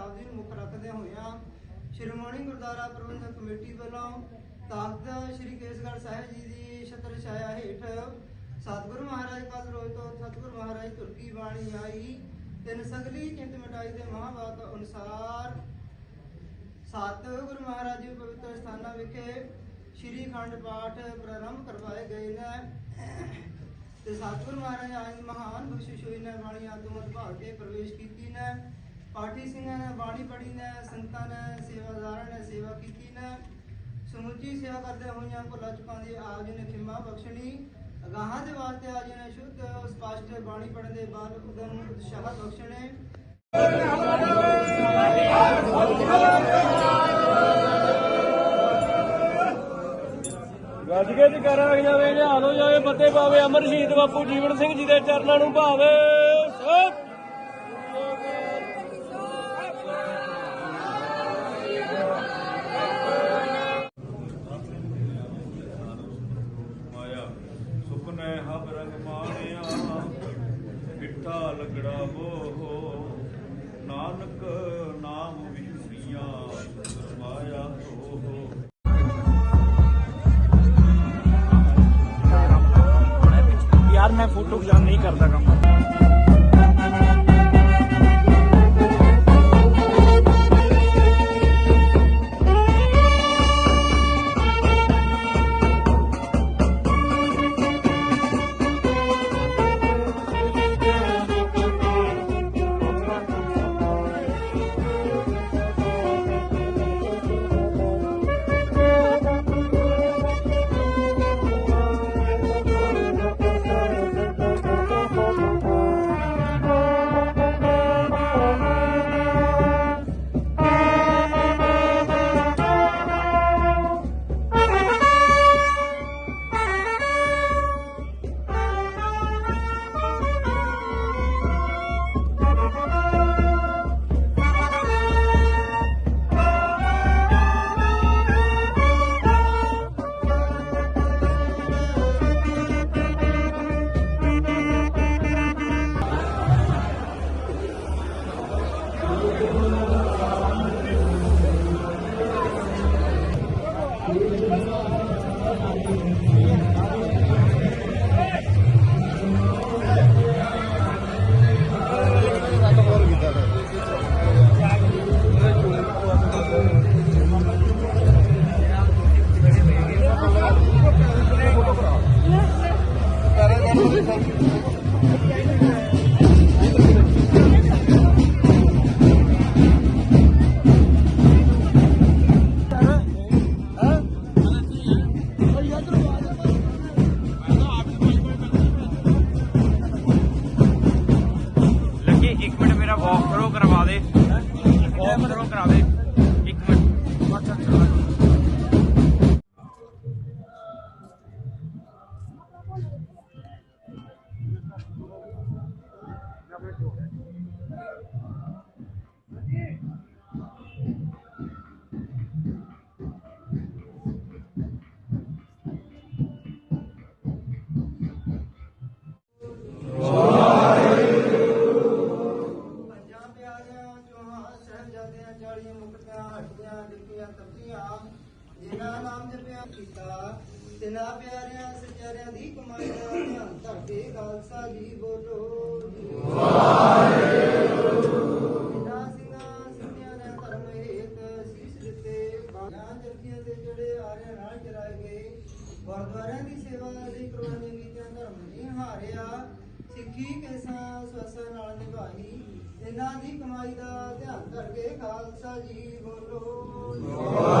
ਸ਼ਹੀਦੀ ਸ਼ਤਾਬਦੀ ਨੂੰ ਮੁੱਖ ਰੱਖਦੇ ਹੋਇਆ ਸ਼੍ਰੋਮਣੀ ਗੁਰਦੁਆਰਾ ਪ੍ਰਬੰਧਕ ਕਮੇਟੀ ਵੱਲੋਂ ਤਖਤ ਸ਼੍ਰੀ ਕੇਸਗੜ੍ਹ ਸਾਹਿਬ ਜੀ ਦੀ ਛਤਰ ਛਾਇਆ ਹੇਠ ਸਤਿਗੁਰੂ ਮਹਾਰਾਜ ਪਦ ਰੋਜ ਤੋਂ ਸਤਿਗੁਰੂ ਮਹਾਰਾਜ ਤੁਰਕੀ ਬਾਣੀ ਆਈ। ਤਿੰਨ ਸਗਲੀ ਚਿੰਤ ਮਿਟਾਈ ਦੇ ਮਹਾਵਾਕ ਅਨੁਸਾਰ ਸਤਿਗੁਰੂ ਮਹਾਰਾਜ ਜੀ ਪਵਿੱਤਰ ਸਥਾਨਾਂ ਵਿਖੇ ਸ਼੍ਰੀ ਖੰਡ ਪਾਠ ਪ੍ਰਾਰੰਭ ਕਰਵਾਏ ਗਏ ਨੇ ਤੇ ਸਤਿਗੁਰੂ ਮਹਾਰਾਜ ਆਇ ਮਹਾਨ ਬਖਸ਼ਿਸ਼ ਹੋਈ ਨੇ ਬਾਣੀ ਆਤਮਤ ਭਾਗ ਕੇ ਪ੍ਰਵੇਸ਼ ਕੀਤੀ ਨੇ। ਪਾਠੀ ਸਿੰਘਾਂ ਨੇ, ਬਾਣੀ ਪੜ੍ਹੀ ਨੇ ਸੰਤਾਂ ਨੇ, ਸੇਵਾਦਾਰਾਂ ਨੇ ਸੇਵਾ ਕੀਤੀ ਨੇ। ਸਮੁੱਚੀ ਸੇਵਾ ਕਰਦੇ ਹੋਈਆਂ ਭੁੱਲਾਂ ਚੁੱਕਾਂ ਦੀ ਆਪ ਜੀ ਨੇ ਖਿਮਾ ਬਖਸ਼ਣੀ। ਅਗਾਹਾਂ ਦੇ ਵਾਸਤੇ ਆਪ ਜੀ ਨੇ ਸ਼ੁੱਧ, ਸਪਸ਼ਟ ਬਾਣੀ ਪੜ੍ਹਨ ਦੇ ਬਾਅਦ ਉਦਮ ਉਤਸ਼ਾਹ ਬਖਸ਼ਣੇ। ਗੱਜ ਕੇ ਜਕਰਾ ਜਾਵੇ ਨਿਹਾਲ ਹੋ ਜਾਵੇ ਫਤਿਹ ਪਾਵੇ ਅਮਰ ਸ਼ਹੀਦ ਬਾਪੂ, ਜੀਵਨ ਸਿੰਘ ਜੀ ਦੇ ਚਰਨਾਂ ਨੂੰ ਭਾਵੇ। Arda Campo. ਮੇਰਾ ਵਾਕ ਥਰੂ ਕਰਵਾ ਦੇ। ਵਾਕ ਕਰਾ ਦੇ। ਖਾਲਸਾ ਜੀ ਬੋਲੋ। ਜੀ ਪਿਤਾ ਸਿੰਘਾਂ ਸਿੰਘਿਆਂ ਨੇ ਧਰਮ ਹੇਤ ਸੀਸ ਦਿੱਤੇ। ਬਾਹਾਂ ਜਰਖੀਆਂ ਤੇ ਜਿਹੜੇ ਆਰਿਆਂ ਨਾਲ ਚਰਾਏ ਗਏ। ਗੁਰਦੁਆਰਿਆਂ ਦੀ ਸੇਵਾ ਦੀ ਕੁਰਬਾਨੀ ਕੀਤਿਆਂ ਧਰਮ ਨਹੀਂ ਹਾਰਿਆ। ਸਿੱਖੀ ਕੈਸਾ ਸਵਸਾ ਨਾਲ ਨਿਭਾਈ। ਇਹਨਾਂ ਦੀ ਕਮਾਈ ਦਾ ਧਿਆਨ ਕਰਕੇ ਖਾਲਸਾ ਜੀ ਬੋਲੋ। ਜੀ।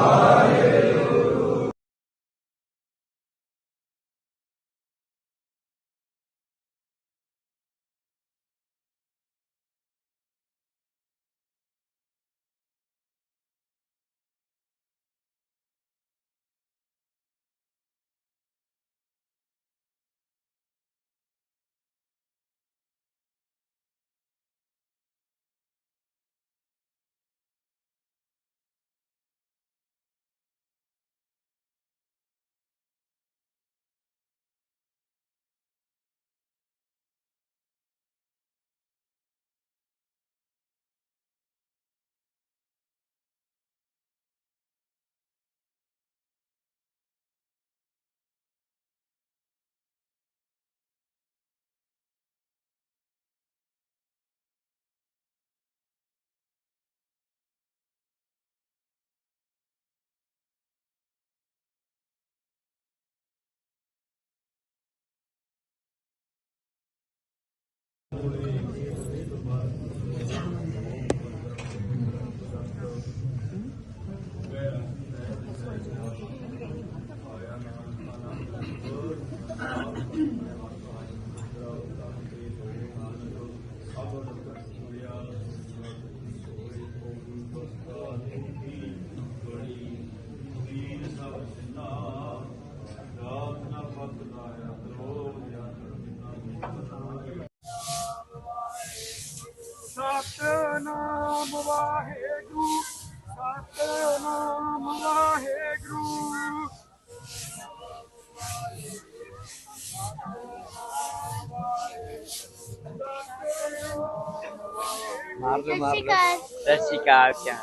ਮਾਰ ਦੋ ਮਾਰ ਦੋ ਸਤਿ ਸ਼੍ਰੀ ਅਕਾਲ ਕਿਆ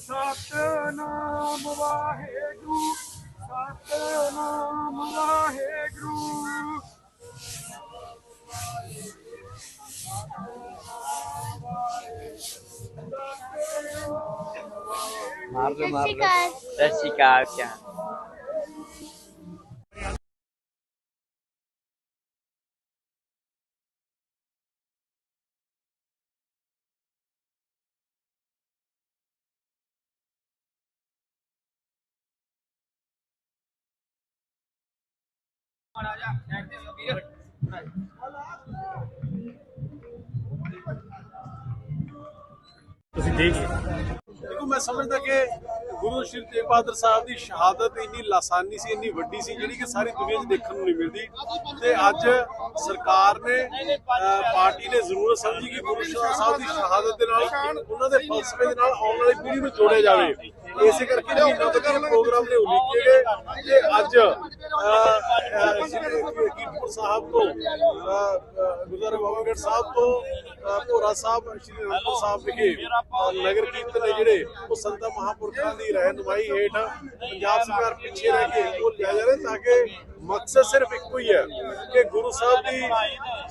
ਸਤਨਾਮ ਵਾਹਿਗੁਰੂ ਸਤਨਾਮ ਵਾਹਿਗੁਰੂ ਮਾਰ ਦੋ ਮਾਰ ਦੋ ਸਤਿ ਸ਼੍ਰੀ ਅਕਾਲ ਕਿਆ ਤੁਸੀਂ ਦੇਖ ਦੇਖੋ, ਮੈਂ ਸਮਝਦਾ ਕਿ ਗੁਰੂ ਸ਼੍ਰੀ ਤੇਗ ਬਹਾਦਰ ਸਾਹਿਬ ਦੀ ਸ਼ਹਾਦਤ ਇੰਨੀ ਲਾਸਾਨੀ ਸੀ, ਇੰਨੀ ਵੱਡੀ ਸੀ, ਜਿਹੜੀ ਕਿ ਸਾਰੀ ਦੁਨੀਆ 'ਚ ਦੇਖਣ ਨੂੰ ਨਹੀਂ ਮਿਲਦੀ। ਤੇ ਅੱਜ ਸਰਕਾਰ ਨੇ ਪਾਰਟੀ ਨੇ ਜ਼ਰੂਰਤ ਸਮਝੀ ਕਿ ਗੁਰੂ ਸਾਹਿਬ ਦੀ ਸ਼ਹਾਦਤ ਦੇ ਨਾਲ, ਉਹਨਾਂ ਦੇ ਫਲਸਫੇ ਦੇ ਨਾਲ ਆਉਣ ਵਾਲੀ ਪੀੜ੍ਹੀ ਨੂੰ ਜੋੜਿਆ ਜਾਵੇ। ਇਸੇ ਕਰਕੇ ਮਹੀਨਾ ਤੱਕ ਇਹ ਪ੍ਰੋਗਰਾਮ ਨੇ ਉਲੀਕੇ ਗਏ ਤੇ ਅੱਜ ਕੀਰਤਪੁਰ ਸਾਹਿਬ ਤੋਂ ਅਹ, ਅਹ, ਸਾਹਿਬ ਤੋਂ ਭੋਰਾ ਸਾਹਿਬ ਸ਼੍ਰੀ ਅਨੰਦਪੁਰ ਸਾਹਿਬ ਵਿਖੇ ਨਗਰ ਕੀਰਤਨ ਨੇ ਜਿਹੜੇ ਉਹ ਸੰਤਾਂ ਮਹਾਂਪੁਰਖਾਂ ਦੀ ਰਹਿਨੁਮਾਈ ਹੇਠ ਪੰਜਾਬ ਸਰਕਾਰ ਪਿੱਛੇ ਰਹਿ ਕੇ ਉਹ ਲਿਆ ਜਾ ਰਿਹਾ ਤਾਂ ਕਿ ਮਕਸਦ ਸਿਰਫ ਇੱਕੋ ਹੀ ਹੈ ਕਿ ਗੁਰੂ ਸਾਹਿਬ ਦੀ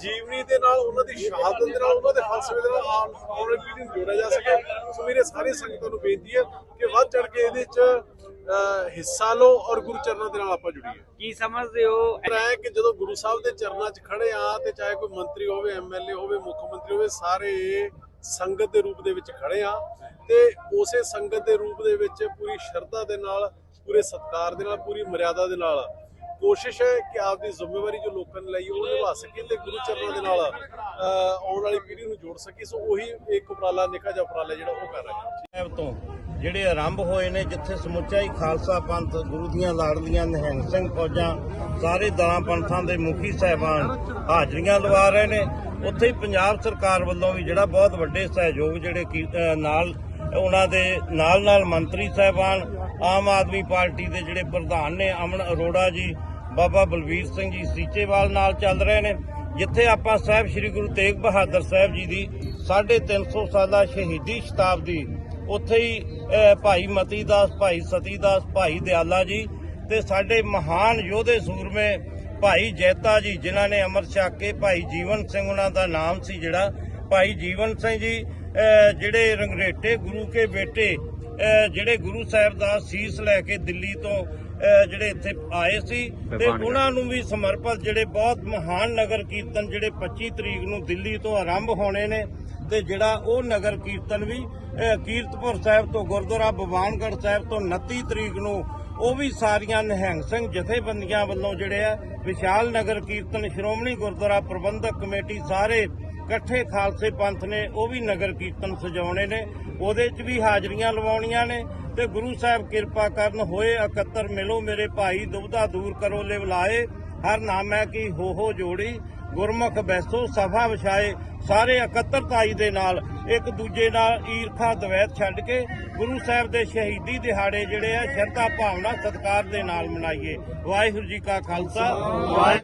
ਜੀਵਨੀ ਦੇ ਨਾਲ ਉਹਨਾਂ ਦੀ ਸ਼ਹਾਦਤ ਦੇ ਨਾਲ ਉਹਨਾਂ ਦੇ ਫਲਸਫੇ ਦੇ ਨਾਲ ਆਉਣ ਆਉਣ ਪੀੜ੍ਹੀ ਨੂੰ ਜੋੜਿਆ ਜਾ ਸਕੇ। ਸੋ ਮੇਰੇ ਸਾਰੇ ਸੰਗਤਾਂ ਨੂੰ ਬੇਨਤੀ ਹੈ ਕਿ ਵੱਧ ਚੜ ਕੇ ਇਹਦੇ 'ਚ ਹਿੱਸਾ ਲਓ ਔਰ ਗੁਰੂ ਚਰਨਾਂ ਦੇ ਨਾਲ ਆਪਾਂ ਜੁੜੀਏ। ਕੀ ਸਮਝਦੇ ਹੋ? ਇਹ ਕਿ ਜਦੋਂ ਗੁਰੂ ਸਾਹਿਬ ਦੇ ਚਰਨਾਂ 'ਚ ਖੜੇ ਆ ਤੇ ਚਾਹੇ ਕੋਈ ਮੰਤਰੀ ਹੋਵੇ ਐਮਐਲਏ ਹੋਵੇ ਮੁੱਖ ਮੰਤਰੀ ਹੋਵੇ ਸਾਰੇ ਸੰਗਤ ਦੇ ਰੂਪ ਦੇ ਵਿੱਚ ਖੜੇ ਆ ਤੇ ਉਸੇ ਸੰਗਤ ਦੇ ਰੂਪ ਦੇ ਵਿੱਚ ਪੂਰੀ ਸ਼ਰਧਾ ਦੇ ਨਾਲ ਪੂਰੇ ਸਤਿਕਾਰ ਦੇ ਨਾਲ ਪੂਰੀ ਮਰਿਆਦਾ ਦੇ ਨਾਲ ਕੋਸ਼ਿਸ਼ ਹੈ ਕਿ ਆਪ ਦੀ ਜ਼ਿੰਮੇਵਾਰੀ ਜੋ ਲੋਕਾਂ ਨੇ ਲਈ ਉਹ ਨਿਭਾ ਸਕੇ ਤੇ ਗੁਰੂ ਚਰਨਾਂ ਦੇ ਨਾਲ ਆਉਣ ਵਾਲੀ ਪੀੜ੍ਹੀ ਨੂੰ ਜੋੜ ਸਕੇ ਸੋ ਉਹੀ ਇੱਕ ਉਪਰਾਲਾ, ਨਿੱਕਾ ਜਿਹਾ ਉਪਰਾਲਾ ਜਿਹੜਾ ਉਹ ਕਰ ਰਹੇ ਹਾਂ। ਤੋਂ ਜਿਹੜੇ ਆਰੰਭ ਹੋਏ ਨੇ, ਜਿੱਥੇ ਸਮੁੱਚਾ ਹੀ ਖਾਲਸਾ ਪੰਥ ਗੁਰੂ ਦੀਆਂ ਲਾਡਲੀਆਂ ਨਿਹੰਗ ਸਿੰਘ ਫੌਜਾਂ, ਸਾਰੇ ਦਲਾਂ ਪੰਥਾਂ ਦੇ ਮੁਖੀ ਸਹਿਬਾਨ ਹਾਜ਼ਰੀਆਂ ਲਵਾ ਰਹੇ ਨੇ, ਉੱਥੇ ਹੀ ਪੰਜਾਬ ਸਰਕਾਰ ਵੱਲੋਂ ਵੀ ਜਿਹੜਾ ਬਹੁਤ ਵੱਡੇ ਸਹਿਯੋਗ ਜਿਹੜੇ ਨਾਲ, ਉਹਨਾਂ ਦੇ ਨਾਲ ਨਾਲ ਮੰਤਰੀ ਸਹਿਬਾਨ, ਆਮ ਆਦਮੀ ਪਾਰਟੀ ਦੇ ਜਿਹੜੇ ਪ੍ਰਧਾਨ ਨੇ, ਅਮਨ ਅਰੋੜਾ ਜੀ ਬਾਬਾ ਬਲਵੀਰ ਸਿੰਘ ਜੀ ਸੀਚੇਵਾਲ ਨਾਲ ਚੱਲ ਰਹੇ ਨੇ, ਜਿੱਥੇ ਆਪਾਂ ਸਾਹਿਬ ਸ੍ਰੀ ਗੁਰੂ ਤੇਗ ਬਹਾਦਰ ਸਾਹਿਬ ਜੀ ਦੀ 350 ਸਾਲਾ ਸ਼ਹੀਦੀ ਸ਼ਤਾਬਦੀ, ਉੱਥੇ ਹੀ ਭਾਈ ਮਤੀ ਦਾਸ ਭਾਈ ਸਤੀ ਦਾਸ ਭਾਈ ਦਿਆਲਾ ਜੀ ਤੇ ਸਾਡੇ ਮਹਾਨ ਯੋਧੇ ਸੂਰਮੇ ਭਾਈ ਜੈਤਾ ਜੀ, ਜਿਨ੍ਹਾਂ ਨੇ ਅਮਰ ਛਕ ਕੇ ਭਾਈ ਜੀਵਨ ਸਿੰਘ ਉਹਨਾਂ ਦਾ ਨਾਮ ਸੀ ਜਿਹੜਾ। ਭਾਈ ਜੀਵਨ ਸਿੰਘ ਜੀ ਜਿਹੜੇ ਰੰਗਰੇਟੇ ਗੁਰੂ ਕੇ ਬੇਟੇ ਜਿਹੜੇ ਗੁਰੂ ਸਾਹਿਬ ਦਾ ਸੀਸ ਲੈ ਕੇ ਦਿੱਲੀ ਤੋਂ ਜਿਹੜੇ ਇੱਥੇ ਆਏ ਸੀ ਤੇ ਉਹਨਾਂ ਨੂੰ ਵੀ ਸਮਰਪਿਤ ਜਿਹੜੇ ਬਹੁਤ ਮਹਾਨ ਨਗਰ ਕੀਰਤਨ ਜਿਹੜੇ 25 ਤਰੀਕ ਨੂੰ ਦਿੱਲੀ ਤੋਂ ਆਰੰਭ ਹੋਣੇ ਨੇ ਤੇ ਜਿਹੜਾ ਉਹ ਨਗਰ ਕੀਰਤਨ ਵੀ ਕੀਰਤਪੁਰ ਸਾਹਿਬ ਤੋਂ ਗੁਰਦੁਆਰਾ ਬਵਾਨਗੜ੍ਹ ਸਾਹਿਬ ਤੋਂ 29 ਤਰੀਕ ਨੂੰ ਉਹ ਵੀ ਸਾਰੀਆਂ ਨਿਹੰਗ ਸਿੰਘ ਜਥੇਬੰਦੀਆਂ ਵੱਲੋਂ ਜਿਹੜੇ ਆ ਵਿਸ਼ਾਲ ਨਗਰ ਕੀਰਤਨ ਸ਼੍ਰੋਮਣੀ ਗੁਰਦੁਆਰਾ ਪ੍ਰਬੰਧਕ ਕਮੇਟੀ ਸਾਰੇ ਇਕੱਠੇ ਖਾਲਸੇ ਪੰਥ ਨੇ ਉਹ ਵੀ ਨਗਰ ਕੀਰਤਨ ਸਜਾਉਣੇ ਨੇ। ਉਹਦੇ 'ਚ ਵੀ ਹਾਜ਼ਰੀਆਂ ਲਵਾਉਣੀਆਂ ਨੇ ਤੇ ਗੁਰੂ ਸਾਹਿਬ ਕਿਰਪਾ ਕਰਨ ਹੋਏ ਇਕੱਤਰ ਮਿਲੋ ਮੇਰੇ ਭਾਈ, ਦੁਬਧਾ ਦੂਰ ਕਰੋ ਲਿਵਲਾਏ ਹਰ ਨਾਮੈ ਕੀ ਹੋ ਹੋ ਜੋੜੀ, ਗੁਰਮੁਖ ਬੈਸੋ ਸਭਾ ਵਿਛਾਏ। ਸਾਰੇ ਇਕੱਤਰਤਾਈ ਦੇ ਨਾਲ, ਇੱਕ ਦੂਜੇ ਨਾਲ ਈਰਖਾ ਦਵੈਤ ਛੱਡ ਕੇ ਗੁਰੂ ਸਾਹਿਬ ਦੇ ਸ਼ਹੀਦੀ ਦਿਹਾੜੇ ਜਿਹੜੇ ਆ, ਸ਼ਰਧਾ ਭਾਵਨਾ, ਸਤਿਕਾਰ ਦੇ ਨਾਲ ਮਨਾਈਏ। ਵਾਹਿਗੁਰੂ ਜੀ ਕਾ ਖਾਲਸਾ। ਵਾਹਿ